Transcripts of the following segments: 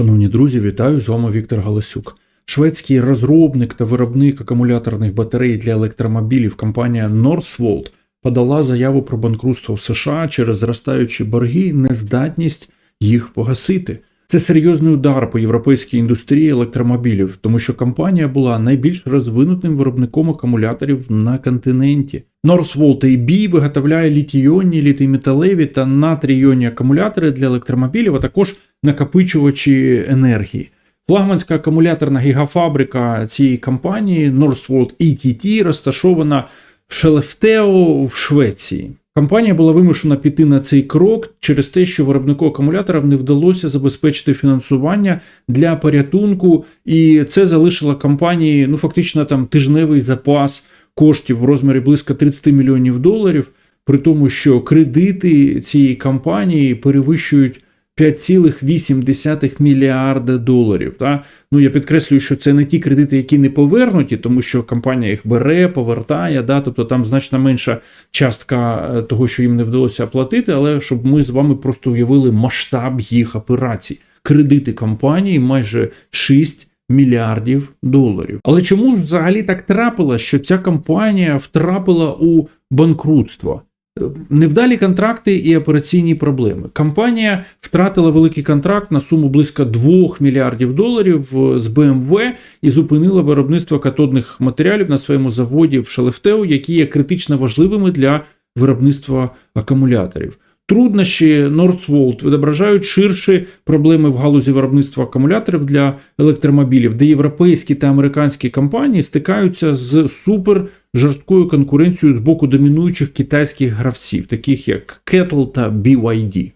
Шановні друзі, вітаю з вами Віктор Галасюк. Шведський розробник та виробник акумуляторних батарей для електромобілів компанія Northvolt подала заяву про банкрутство в США через зростаючі борги і нездатність їх погасити. Це серйозний удар по європейській індустрії електромобілів, тому що компанія була найбільш розвинутим виробником акумуляторів на континенті. Northvolt AB виготовляє літійонні, літій-металеві та натрійонні акумулятори для електромобілів, а також накопичувачі енергії. Флагманська акумуляторна гігафабрика цієї компанії Northvolt ETT розташована в Шелефтео в Швеції. Компанія була вимушена піти на цей крок через те, що виробнику акумуляторів не вдалося забезпечити фінансування для порятунку, і це залишило компанії ну фактично там тижневий запас коштів в розмірі близько 30 мільйонів доларів, при тому, що кредити цієї компанії перевищують 5,8 мільярда доларів. Та? Ну я підкреслюю, що це не ті кредити, які не повернуті, тому що компанія їх бере, повертає, да? тобто там значно менша частка е, того, що їм не вдалося оплатити, але щоб ми з вами просто уявили масштаб їх операцій. Кредити компанії майже 6 мільярдів доларів. Але чому ж взагалі так трапилось, що ця компанія втрапила у банкрутство? Невдалі контракти і операційні проблеми. Компанія втратила великий контракт на суму близько 2 мільярдів доларів з BMW і зупинила виробництво катодних матеріалів на своєму заводі в Шелефтеу, які є критично важливими для виробництва акумуляторів. Труднощі Northvolt відображають ширші проблеми в галузі виробництва акумуляторів для електромобілів, де європейські та американські компанії стикаються з супер жорсткою конкуренцією з боку домінуючих китайських гравців, таких як Kettle та BYD.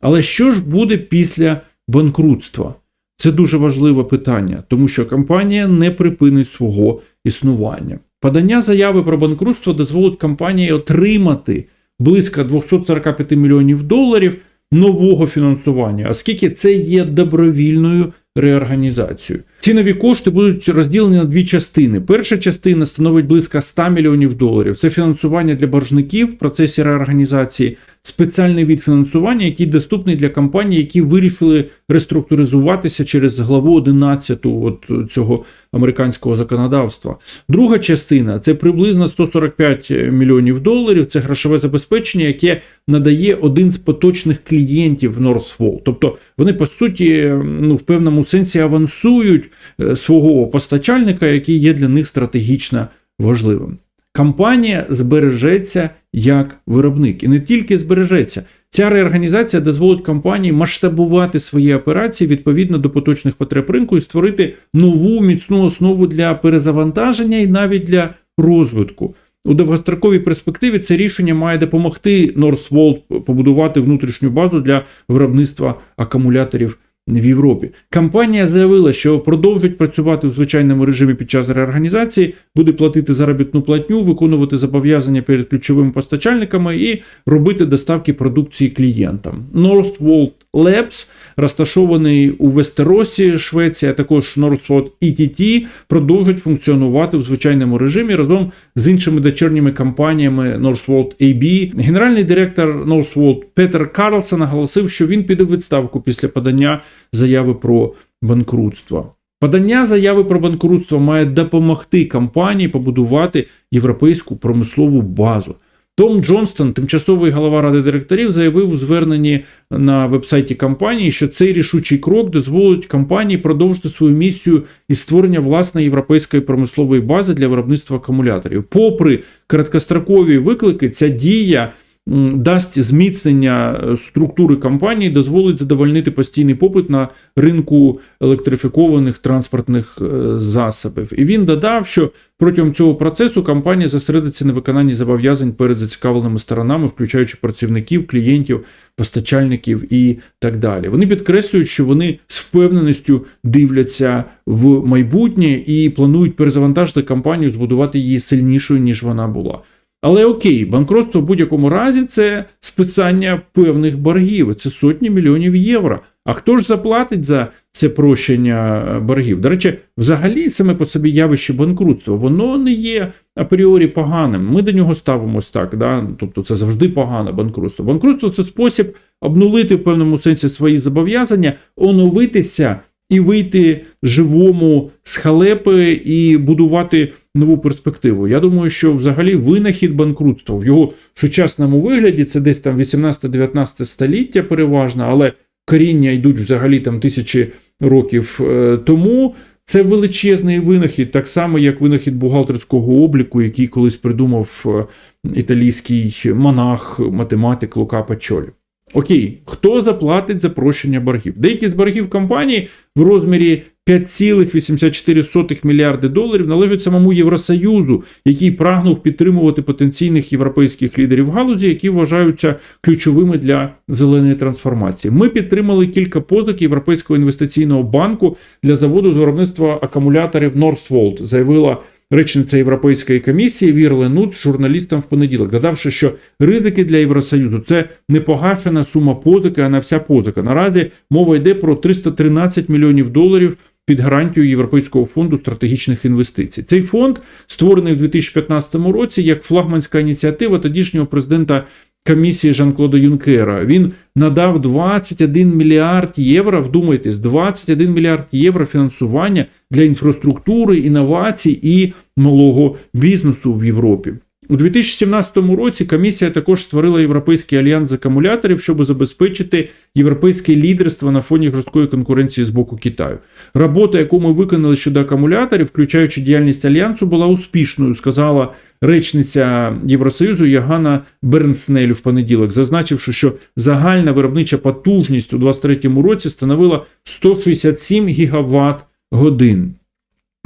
Але що ж буде після банкрутства? Це дуже важливе питання, тому що компанія не припинить свого існування. Подання заяви про банкрутство дозволить компанії отримати близько 245 мільйонів доларів нового фінансування, оскільки це є добровільною реорганізацією. Ці нові кошти будуть розділені на дві частини. Перша частина становить близько 100 мільйонів доларів. Це фінансування для боржників в процесі реорганізації, спеціальний від фінансування, який доступний для компаній, які вирішили реструктуризуватися через главу 11 от цього американського законодавства. Друга частина це приблизно 145 мільйонів доларів. Це грошове забезпечення, яке надає один з поточних клієнтів Northvolt. Тобто вони по суті ну в певному сенсі авансують свого постачальника, який є для них стратегічно важливим. Компанія збережеться як виробник і не тільки збережеться. Ця реорганізація дозволить компанії масштабувати свої операції відповідно до поточних потреб ринку і створити нову міцну основу для перезавантаження і навіть для розвитку. У довгостроковій перспективі це рішення має допомогти Northvolt побудувати внутрішню базу для виробництва акумуляторів в Європі. Компанія заявила, що продовжить працювати в звичайному режимі під час реорганізації, буде платити заробітну платню, виконувати зобов'язання перед ключовими постачальниками і робити доставки продукції клієнтам. Northvolt Labs, розташований у Вестеросі, Швеція, а також Northvolt ETT, продовжить функціонувати в звичайному режимі разом з іншими дочірніми компаніями Northvolt AB. Генеральний директор Northvolt Петер Карлсон наголосив, що він піде в відставку після подання заяви про банкрутство. Подання заяви про банкрутство має допомогти компанії побудувати європейську промислову базу. Том Джонстон, тимчасовий голова ради директорів, заявив у зверненні на вебсайті компанії, що цей рішучий крок дозволить компанії продовжити свою місію із створення власної європейської промислової бази для виробництва акумуляторів. Попри короткострокові виклики, ця дія дасть зміцнення структури компанії, дозволить задовольнити постійний попит на ринку електрифікованих транспортних засобів. І він додав, що протягом цього процесу компанія зосередиться на виконанні зобов'язань перед зацікавленими сторонами, включаючи працівників, клієнтів, постачальників і так далі. Вони підкреслюють, що вони з впевненістю дивляться в майбутнє і планують перезавантажити компанію, збудувати її сильнішою ніж вона була. Але окей, банкротство в будь-якому разі це списання певних боргів, це сотні мільйонів євро. А хто ж заплатить за це прощення е, боргів. До речі, взагалі саме по собі явище банкрутства, воно не є апріорі поганим. Ми до нього ставимось так. Да? Тобто це завжди погане банкрутство. Банкрутство це спосіб обнулити в певному сенсі свої зобов'язання, оновитися і вийти живому з халепи і будувати нову перспективу. Я думаю, що взагалі винахід банкрутства в його сучасному вигляді це десь там 18-19 століття переважно, але коріння йдуть взагалі там тисячі років е, тому. Це величезний винахід, так само як винахід бухгалтерського обліку, який колись придумав е, італійський монах, математик Лука Пачолі. Окей, хто заплатить за прощення боргів? Деякі з боргів компанії в розмірі 5,84 мільярди доларів належать самому Євросоюзу, який прагнув підтримувати потенційних європейських лідерів галузі, які вважаються ключовими для зеленої трансформації. Ми підтримали кілька позик Європейського інвестиційного банку для заводу з виробництва акумуляторів Northvolt, заявила речниця Європейської комісії Вірле Нут журналістам в понеділок, додавши, що ризики для Євросоюзу це не погашена сума позики, а на вся позика. Наразі мова йде про 313 мільйонів доларів. Під гарантію Європейського фонду стратегічних інвестицій. Цей фонд створений в 2015 році як флагманська ініціатива тодішнього президента комісії Жан-Клода Юнкера. Він надав 21 мільярд євро. Вдумайтесь, 21 мільярд євро фінансування для інфраструктури, інновацій і малого бізнесу в Європі. У 2017 році комісія також створила Європейський альянс акумуляторів, щоб забезпечити європейське лідерство на фоні жорсткої конкуренції з боку Китаю. Робота, яку ми виконали щодо акумуляторів, включаючи діяльність альянсу, була успішною, сказала речниця Євросоюзу Ягана Бернснель в понеділок, зазначивши, що загальна виробнича потужність у 2023 році становила 167 гігаватт годин.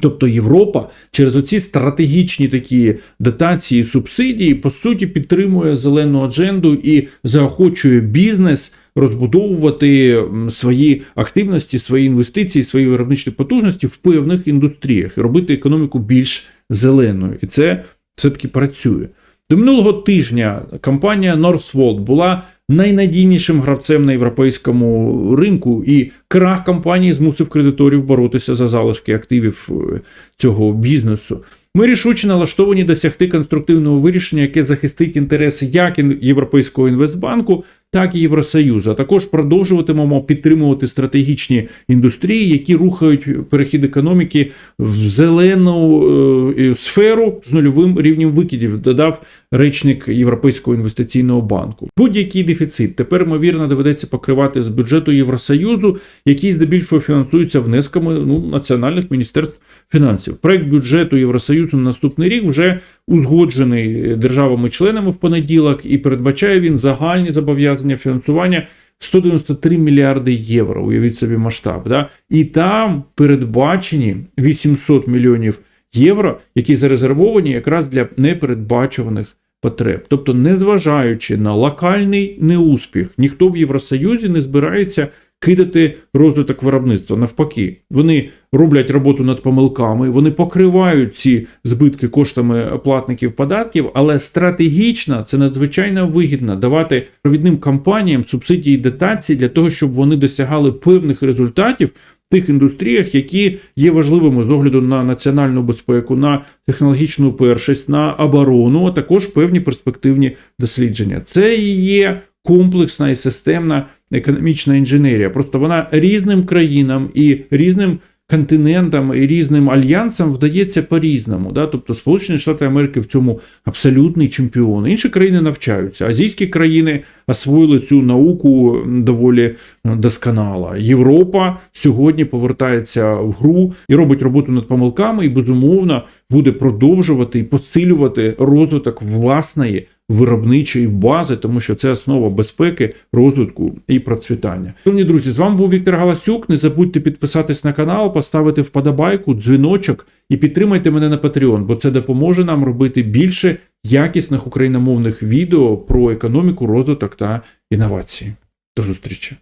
Тобто Європа через оці стратегічні такі дотації, субсидії, по суті, підтримує зелену адженду і заохочує бізнес розбудовувати свої активності, свої інвестиції, свої виробничі потужності в певних індустріях і робити економіку більш зеленою. І це все-таки працює. До минулого тижня компанія Northvolt була найнадійнішим гравцем на європейському ринку, і крах компанії змусив кредиторів боротися за залишки активів е, цього бізнесу. Ми рішуче налаштовані досягти конструктивного вирішення, яке захистить інтереси як Європейського інвестбанку, так і Євросоюзу. А також продовжуватимемо підтримувати стратегічні індустрії, які рухають перехід економіки в зелену е, сферу з нульовим рівнем викидів. Додав речник Європейського інвестиційного банку. Будь-який дефіцит тепер ймовірно доведеться покривати з бюджету Євросоюзу, який здебільшого фінансується внесками ну, національних міністерств фінансів. Проект бюджету Євросоюзу на наступний рік вже узгоджений державами-членами в понеділок, і передбачає він загальні зобов'язання фінансування 193 мільярди євро. Уявіть собі масштаб. Да? І там передбачені 800 мільйонів євро, які зарезервовані якраз для непередбачуваних потреб. Тобто, незважаючи на локальний неуспіх, ніхто в Євросоюзі не збирається кидати розвиток виробництва. Навпаки, вони роблять роботу над помилками, вони покривають ці збитки коштами платників податків, але стратегічно це надзвичайно вигідно давати провідним компаніям субсидії і дотації для того, щоб вони досягали певних результатів. в Тих індустріях, які є важливими з огляду на національну безпеку, на технологічну першість, на оборону, а також певні перспективні дослідження. Це і є комплексна і системна економічна інженерія. Просто вона різним країнам і різним континентам і різним альянсам вдається по-різному. Да? Тобто Сполучені Штати Америки в цьому абсолютний чемпіон. Інші країни навчаються. Азійські країни освоїли цю науку доволі досконало. Європа сьогодні повертається в гру і робить роботу над помилками, і безумовно буде продовжувати і посилювати розвиток власної виробничої бази, тому що це основа безпеки, розвитку і процвітання. Шановні друзі, з вами був Віктор Галасюк. Не забудьте підписатись на канал, поставити вподобайку, дзвіночок і підтримайте мене на Patreon, бо це допоможе нам робити більше якісних україномовних відео про економіку, розвиток та інновації. До зустрічі!